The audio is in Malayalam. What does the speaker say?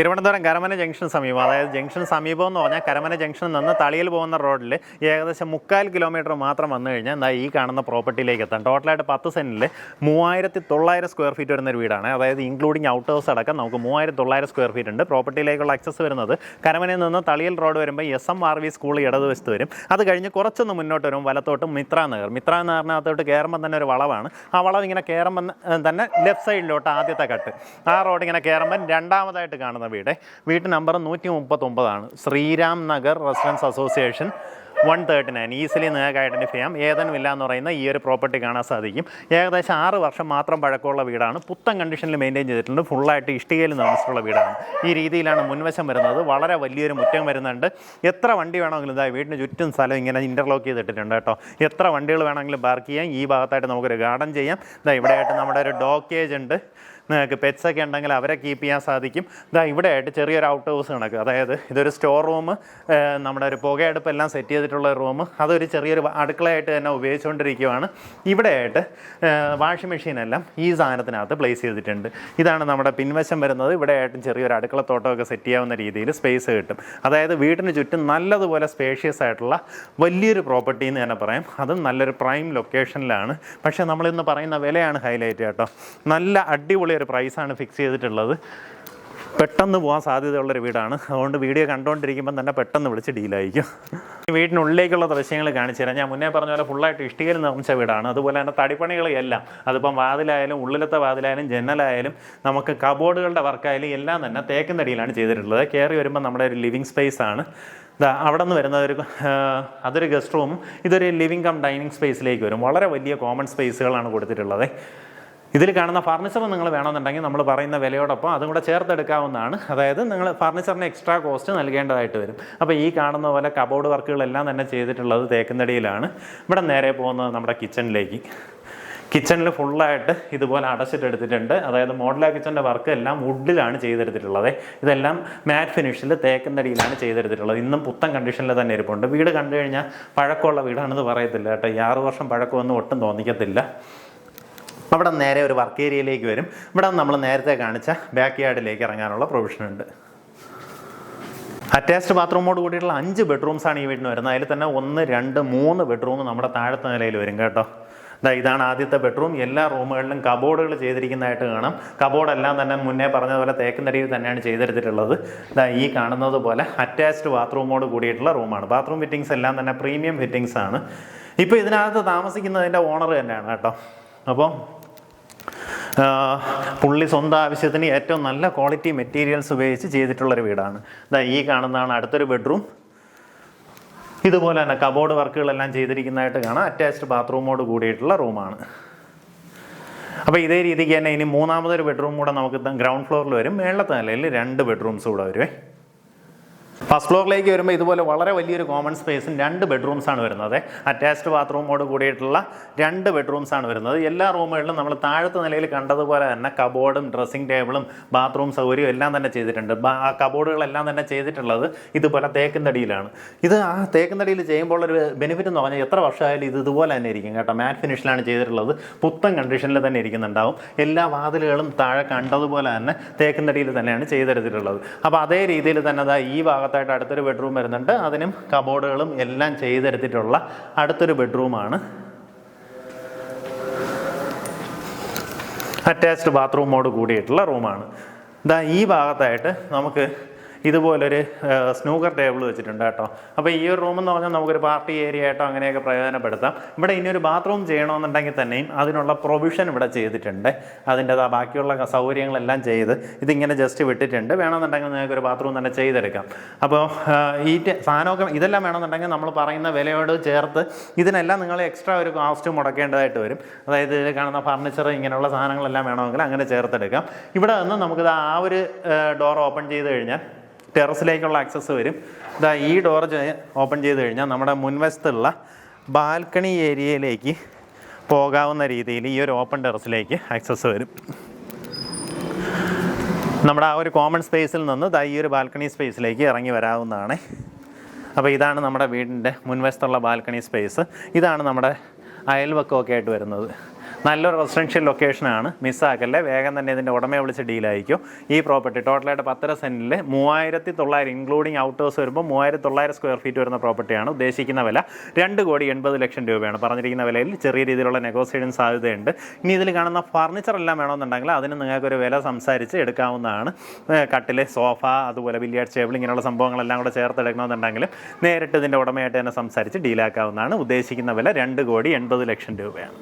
തിരുവനന്തപുരം കരമന ജംഗ്ഷൻ സമീപം അതായത് ജംഗ്ഷൻ സമീപം എന്ന് പറഞ്ഞാൽ കരമന ജംഗ്ഷനിൽ നിന്ന് തളിയിൽ പോകുന്ന റോഡിൽ ഏകദേശം മുക്കാൽ കിലോമീറ്റർ മാത്രം വന്നു കഴിഞ്ഞാൽ എന്താ ഈ കാണുന്ന പ്രോപ്പർട്ടിയിലേക്ക് എത്താം. ടോട്ടലായിട്ട് പത്ത് സെന്റിൽ മൂവായിരത്തി തൊള്ളായിരം സ്ക്വയർ ഫീറ്റ് വരുന്ന ഒരു വീടാണ്. അതായത് ഇൻക്ലൂഡിങ് ഔട്ട് ഹൗസ് അടക്കം നമുക്ക് മൂവായിരത്തി തൊള്ളായിരം സ്ക്വയർ ഫീറ്റ് ഉണ്ട്. പ്രോപ്പർട്ടിയിലേക്കുള്ള അക്സസ് വരുന്നത് കരമനയിൽ നിന്ന് തളിയിൽ റോഡ് വരുമ്പോൾ S M R V school ഇടതുവശത്ത് വരും. അത് കഴിഞ്ഞ് കുറച്ചൊന്ന് മുന്നോട്ട് വരും വലത്തോട്ട് മിത്ര നഗർ മിത്ര നഗറിനകത്തോട്ട് കയറുമ്പോൾ തന്നെ ഒരു വളവാണ്. ആ വളവ് ഇങ്ങനെ കയറുമ്പോൾ തന്നെ ലെഫ്റ്റ് സൈഡിലോട്ട് ആദ്യത്തെ കട്ട് ആ റോഡ് ഇങ്ങനെ കയറുമ്പോൾ രണ്ടാമതായിട്ട് കാണുന്ന വീട്. വീട്ട് നമ്പർ നൂറ്റി മുപ്പത്തൊമ്പതാണ് Sriram Nagar residence association one thirty nine. Easily നിങ്ങൾക്ക് ഐഡന്റിഫൈ ചെയ്യാം. ഏതനും ഇല്ല എന്ന് പറയുന്ന ഈ ഒരു പ്രോപ്പർട്ടി കാണാൻ സാധിക്കും. ഏകദേശം ആറ് വർഷം മാത്രം പഴക്കമുള്ള വീടാണ്. പുത്തൻ കണ്ടീഷനിൽ മെയിന്റെയിൻ ചെയ്തിട്ടുണ്ട്. ഫുള്ളായിട്ട് ഇഷ്ടികയിൽ നിർമ്മിച്ചിട്ടുള്ള വീടാണ്. ഈ രീതിയിലാണ് മുൻവശം വരുന്നത്. വളരെ വലിയൊരു മുറ്റം വരുന്നുണ്ട്. എത്ര വണ്ടി വേണമെങ്കിലും ഇതായി വീടിന് ചുറ്റും സ്ഥലം ഇങ്ങനെ ഇന്റർലോക്ക് ചെയ്തിട്ടുണ്ട് കേട്ടോ. എത്ര വണ്ടികൾ വേണമെങ്കിലും പാർക്ക് ചെയ്യാം. ഈ ഭാഗത്തായിട്ട് നമുക്കൊരു ഗാർഡൻ ചെയ്യാം. ഇതാ ഇവിടെയായിട്ട് നമ്മുടെ ഒരു ഡോക്കേജ് ഉണ്ട്. നിങ്ങൾക്ക് പെറ്റ്സ് ഒക്കെ ഉണ്ടെങ്കിൽ അവരെ കീപ്പ് ചെയ്യാൻ സാധിക്കും. ഇതാ ഇവിടെ ആയിട്ട് ചെറിയൊരു ഔട്ട് ഹൗസ് കണക്ക്. അതായത് ഇതൊരു സ്റ്റോർ റൂം നമ്മുടെ ഒരു പുകയടുപ്പ് എല്ലാം സെറ്റ് ചെയ്തിട്ടുള്ള റൂം അതൊരു ചെറിയൊരു അടുക്കളയായിട്ട് തന്നെ ഉപയോഗിച്ചുകൊണ്ടിരിക്കുകയാണ് ഇവിടെ ആയിട്ട് വാഷിംഗ് മെഷീനെല്ലാം ഈ സാധനത്തിനകത്ത് പ്ലേസ് ചെയ്തിട്ടുണ്ട്. ഇതാണ് നമ്മുടെ പിൻവശം വരുന്നത്. ഇവിടെ ആയിട്ടും ചെറിയൊരു അടുക്കള തോട്ടമൊക്കെ സെറ്റ് ചെയ്യാവുന്ന രീതിയിൽ സ്പേസ് കിട്ടും. അതായത് വീടിന് ചുറ്റും നല്ലതുപോലെ സ്പേഷ്യസ് ആയിട്ടുള്ള വലിയൊരു പ്രോപ്പർട്ടി എന്ന് തന്നെ പറയാം. അതും നല്ലൊരു പ്രൈം ലൊക്കേഷനിലാണ് പക്ഷേ നമ്മളിന്ന് പറയുന്ന വിലയാണ് ഹൈലൈറ്റ് കേട്ടോ. നല്ല അടിപൊളി ഒരു പ്രൈസാണ് ഫിക്സ് ചെയ്തിട്ടുള്ളത്. പെട്ടെന്ന് പോകാൻ സാധ്യതയുള്ളൊരു വീടാണ്. അതുകൊണ്ട് വീഡിയോ കണ്ടുകൊണ്ടിരിക്കുമ്പോൾ തന്നെ പെട്ടെന്ന് വിളിച്ച് ഡീലായിരിക്കും വീടിനുള്ളിലേക്കുള്ള ദൃശ്യങ്ങൾ കാണിച്ചു തരാം. ഞാൻ മുന്നേ പറഞ്ഞ പോലെ ഫുള്ളായിട്ട് ഇഷ്ടികയിൽ നിർമ്മിച്ച വീടാണ്. അതുപോലെ തന്നെ തടിപ്പണികളെല്ലാം അതിപ്പം വാതിലായാലും ഉള്ളിലത്തെ വാതിലായാലും ജനലായാലും നമുക്ക് കബോർഡുകളുടെ വർക്കായാലും എല്ലാം തന്നെ തേക്കും തടിയിലാണ് ചെയ്തിട്ടുള്ളത്. കയറി വരുമ്പോൾ നമ്മുടെ ഒരു ലിവിങ് സ്പേസ് ആണ്. അവിടെ നിന്ന് വരുന്ന ഒരു അതൊരു ഗസ്റ്റ് റൂം ഇതൊരു ലിവിങ് കം ഡൈനിങ് സ്പേസിലേക്ക് വരും. വളരെ വലിയ കോമൺ സ്പേസുകളാണ് കൊടുത്തിട്ടുള്ളത്. ഇതിൽ കാണുന്ന ഫർണിച്ചർ നിങ്ങൾ വേണമെന്നുണ്ടെങ്കിൽ നമ്മൾ പറയുന്ന വിലയോടൊപ്പം അതും കൂടെ ചേർത്തെടുക്കാവുന്നതാണ്. അതായത് നിങ്ങൾ ഫർണിച്ചറിന് എക്സ്ട്രാ കോസ്റ്റ് നൽകേണ്ടതായിട്ട് വരും. അപ്പോൾ ഈ കാണുന്ന പോലെ കബോർഡ് വർക്കുകളെല്ലാം തന്നെ ചെയ്തിട്ടുള്ളത് തേക്കുന്നടിയിലാണ് ഇവിടെ നേരെ പോകുന്നത് നമ്മുടെ കിച്ചണിലേക്ക്. കിച്ചണിൽ ഫുള്ളായിട്ട് ഇതുപോലെ അടച്ചിട്ടെടുത്തിട്ടുണ്ട് അതായത് മോഡലാ കിച്ചന്റെ വർക്ക് എല്ലാം വുഡിലാണ് ചെയ്തെടുത്തിട്ടുള്ളത്. ഇതെല്ലാം മാറ്റ് ഫിനിഷിൽ തേക്കുന്നടിയിലാണ് ചെയ്തെടുത്തിട്ടുള്ളത്. ഇന്നും പുത്തൻ കണ്ടീഷനിൽ തന്നെ ഇരിപ്പുണ്ട്. വീട് കണ്ടു കഴിഞ്ഞാൽ പഴക്കമുള്ള വീടാണെന്ന് പറയത്തില്ല കേട്ടോ. ഈ ആറ് വർഷം പഴക്കമൊന്നും ഒട്ടും തോന്നിക്കത്തില്ല. അവിടെ നേരെ ഒരു വർക്ക് ഏരിയയിലേക്ക് വരും. ഇവിടെ നമ്മൾ നേരത്തെ കാണിച്ച ബാക്ക് യാർഡിലേക്ക് ഇറങ്ങാനുള്ള പ്രൊവിഷൻ ഉണ്ട്. അറ്റാച്ച്ഡ് ബാത്റൂമോട് കൂടിയിട്ടുള്ള അഞ്ച് ബെഡ്റൂംസ് ആണ് ഈ വീടിന് വരുന്നത്. അതിൽ തന്നെ ഒന്ന് രണ്ട് മൂന്ന് ബെഡ്റൂം നമ്മുടെ താഴത്തെ നിലയിൽ വരും കേട്ടോ. ഇതാ ഇതാണ് ആദ്യത്തെ ബെഡ്റൂം എല്ലാ റൂമുകളിലും കബോർഡുകൾ ചെയ്തിരിക്കുന്നതായിട്ട് കാണാം. കബോർഡെല്ലാം തന്നെ മുന്നേ പറഞ്ഞതുപോലെ തേക്കുന്നടിയിൽ തന്നെയാണ് ചെയ്തെടുത്തിട്ടുള്ളത്. ഇതാ ഈ കാണുന്നത് പോലെ അറ്റാച്ച്ഡ് ബാത്റൂമോട് കൂടിയിട്ടുള്ള റൂമാണ് ബാത്റൂം ഫിറ്റിങ്സ് എല്ലാം തന്നെ പ്രീമിയം ഫിറ്റിങ്സ് ആണ്. ഇപ്പോൾ ഇതിനകത്ത് താമസിക്കുന്നതിന്റെ ഓണർ തന്നെയാണ് കേട്ടോ. അപ്പോൾ പുള്ളി സ്വന്തം ആവശ്യത്തിന് ഏറ്റവും നല്ല ക്വാളിറ്റി മെറ്റീരിയൽസ് ഉപയോഗിച്ച് ചെയ്തിട്ടുള്ളൊരു വീടാണ്. ഇതാ ഈ കാണുന്നതാണ് അടുത്തൊരു ബെഡ്റൂം ഇതുപോലെ തന്നെ കബോർഡ് വർക്കുകളെല്ലാം ചെയ്തിരിക്കുന്നതായിട്ട് കാണാം. അറ്റാച്ച്ഡ് ബാത്റൂമോട് കൂടിയിട്ടുള്ള റൂമാണ് അപ്പോൾ ഇതേ രീതിക്ക് തന്നെ ഇനി മൂന്നാമതൊരു ബെഡ്റൂം കൂടെ നമുക്ക് ഗ്രൗണ്ട് ഫ്ലോറിൽ വരും. മേളത്തെ നിലയിൽ രണ്ട് ബെഡ്റൂംസ് കൂടെ വരുവേ. ഫസ്റ്റ് ഫ്ലോറിലേക്ക് വരുമ്പോൾ ഇതുപോലെ വളരെ വലിയൊരു കോമൺ സ്പേസും രണ്ട് ബെഡ്റൂംസ് ആണ് വരുന്നത്. അറ്റാച്ച്ഡ് ബാത്റൂമോട് കൂടിയിട്ടുള്ള രണ്ട് ബെഡ്റൂംസ് ആണ് വരുന്നത്. എല്ലാ റൂമുകളിലും നമ്മൾ താഴത്തെ നിലയിൽ കണ്ടതുപോലെ തന്നെ കബോർഡും ഡ്രസ്സിംഗ് ടേബിളും ബാത്റൂം സൗകര്യവും എല്ലാം തന്നെ ചെയ്തിട്ടുണ്ട്. കബോർഡുകളെല്ലാം തന്നെ ചെയ്തിട്ടുള്ളത് ഇതുപോലെ തേക്കുന്നടിയിലാണ് ഇത് ആ തേക്കുന്നടിയിൽ ചെയ്യുമ്പോൾ ഒരു ബെനിഫിറ്റ് എന്ന് പറഞ്ഞാൽ എത്ര വർഷമായാലും ഇത് ഇതുപോലെ തന്നെ ഇരിക്കും കേട്ടോ. മാറ്റ് ഫിനിഷിലാണ് ചെയ്തിട്ടുള്ളത്. പുത്തൻ കണ്ടീഷനിൽ തന്നെ ഇരിക്കുന്നുണ്ടാവും. എല്ലാ വാതിലുകളും താഴെ കണ്ടതുപോലെ തന്നെ തേക്കുന്നടിയിൽ തന്നെയാണ് ചെയ്തെടുത്തിട്ടുള്ളത്. അപ്പോൾ അതേ രീതിയിൽ തന്നെ ഈ ഈ ഭാഗത്തായിട്ട് അടുത്തൊരു ബെഡ്റൂം വരുന്നുണ്ട്. അതിനും കബോർഡുകളും എല്ലാം ചെയ്തെടുത്തിട്ടുള്ള അടുത്തൊരു ബെഡ്റൂമാണ് അറ്റാച്ച്ഡ് ബാത്റൂമോട് കൂടിയിട്ടുള്ള റൂമാണ് ഇതാ ഈ ഭാഗത്തായിട്ട് നമുക്ക് ഇതുപോലൊരു സ്നൂക്കർ ടേബിൾ വെച്ചിട്ടുണ്ട് കേട്ടോ. അപ്പോൾ ഈ ഒരു റൂം എന്ന് പറഞ്ഞാൽ നമുക്കൊരു പാർട്ടി ഏരിയ ആയിട്ടോ അങ്ങനെയൊക്കെ പ്രയോജനപ്പെടുത്താം. ഇവിടെ ഇനി ഒരു ബാത്റൂം ചെയ്യണമെന്നുണ്ടെങ്കിൽ തന്നെയും അതിനുള്ള പ്രൊവിഷൻ ഇവിടെ ചെയ്തിട്ടുണ്ട്. അതിന്റെതാ ബാക്കിയുള്ള സൗകര്യങ്ങളെല്ലാം ചെയ്ത് ഇതിങ്ങനെ ജസ്റ്റ് വിട്ടിട്ടുണ്ട്. വേണമെന്നുണ്ടെങ്കിൽ നിങ്ങൾക്ക് ഒരു ബാത്റൂം തന്നെ ചെയ്തെടുക്കാം. അപ്പോൾ ഈ സാധനമൊക്കെ ഇതെല്ലാം വേണമെന്നുണ്ടെങ്കിൽ നമ്മൾ പറയുന്ന വിലയോട് ചേർത്ത് ഇതിനെല്ലാം നിങ്ങൾ എക്സ്ട്രാ ഒരു കോസ്റ്റ് മുടക്കേണ്ടതായിട്ട് വരും. അതായത് ഇതിൽ കാണുന്ന ഫർണിച്ചർ ഇങ്ങനെയുള്ള സാധനങ്ങളെല്ലാം വേണമെങ്കിൽ അങ്ങനെ ചേർത്തെടുക്കാം. ഇവിടെ നിന്ന് നമുക്കിത് ആ ഒരു ഡോർ ഓപ്പൺ ചെയ്ത് കഴിഞ്ഞാൽ ടെറസിലേക്കുള്ള ആക്സസ് വരും. ഇതാ ഈ ഡോർ ഓപ്പൺ ചെയ്ത് കഴിഞ്ഞാൽ നമ്മുടെ മുൻവശത്തുള്ള ബാൽക്കണി ഏരിയയിലേക്ക് പോകാവുന്ന രീതിയിൽ ഈ ഒരു ഓപ്പൺ ടെറസിലേക്ക് ആക്സസ് വരും. നമ്മുടെ ആ ഒരു കോമൺ സ്പേസിൽ നിന്ന് ദാ ഈ ഒരു ബാൽക്കണി സ്പേസിലേക്ക് ഇറങ്ങി വരാവുന്നതാണ്. അപ്പോൾ ഇതാണ് നമ്മുടെ വീടിന്റെ മുൻവശത്തുള്ള ബാൽക്കണി സ്പേസ് ഇതാണ് നമ്മുടെ അയൽവക്കമൊക്കെ ആയിട്ട് വരുന്നത്. നല്ലൊരു റെസിഡൻഷ്യൽ ലൊക്കേഷനാണ് മിസ്സാക്കല്ലേ? വേഗം തന്നെ ഇതിന്റെ ഉടമയെ വിളിച്ച് ഡീലായിരിക്കും ഈ പ്രോപ്പർട്ടി ടോട്ടലായിട്ട് പത്തര സെന്റിൽ മൂവായിരത്തി തൊള്ളായിരം ഇൻക്ലൂഡിങ് ഔട്ടേഴ്സ് വരുമ്പോൾ മൂവായിരത്തി തൊള്ളായിരം സ്ക്വയർ ഫീറ്റ് വരുന്ന പ്രോപ്പർട്ടിയാണ് ഉദ്ദേശിക്കുന്ന വില. രണ്ട് കോടി എൺപത് ലക്ഷം രൂപയാണ് പറഞ്ഞിരിക്കുന്ന വിലയിൽ ചെറിയ രീതിയിലുള്ള നെഗോസിയേഷൻ സാധ്യതയുണ്ട്. ഇനി ഇതിൽ കാണുന്ന ഫർണിച്ചർ എല്ലാം വേണമെന്നുണ്ടെങ്കിൽ അതിന് നിങ്ങൾക്കൊരു വില സംസാരിച്ച് എടുക്കാവുന്നതാണ്. കട്ടിലെ സോഫ അതുപോലെ ബില്ലിയാർഡ് ടേബിൾ ഇങ്ങനെയുള്ള സംഭവങ്ങളെല്ലാം കൂടെ ചേർത്ത് എടുക്കണമെന്നുണ്ടെങ്കിൽ നേരിട്ട് ഇതിന്റെ ഉടമയായിട്ട് തന്നെ സംസാരിച്ച് ഡീലാക്കാവുന്നതാണ് ഉദ്ദേശിക്കുന്ന വില. രണ്ട് കോടി എൺപത് ലക്ഷം രൂപയാണ്.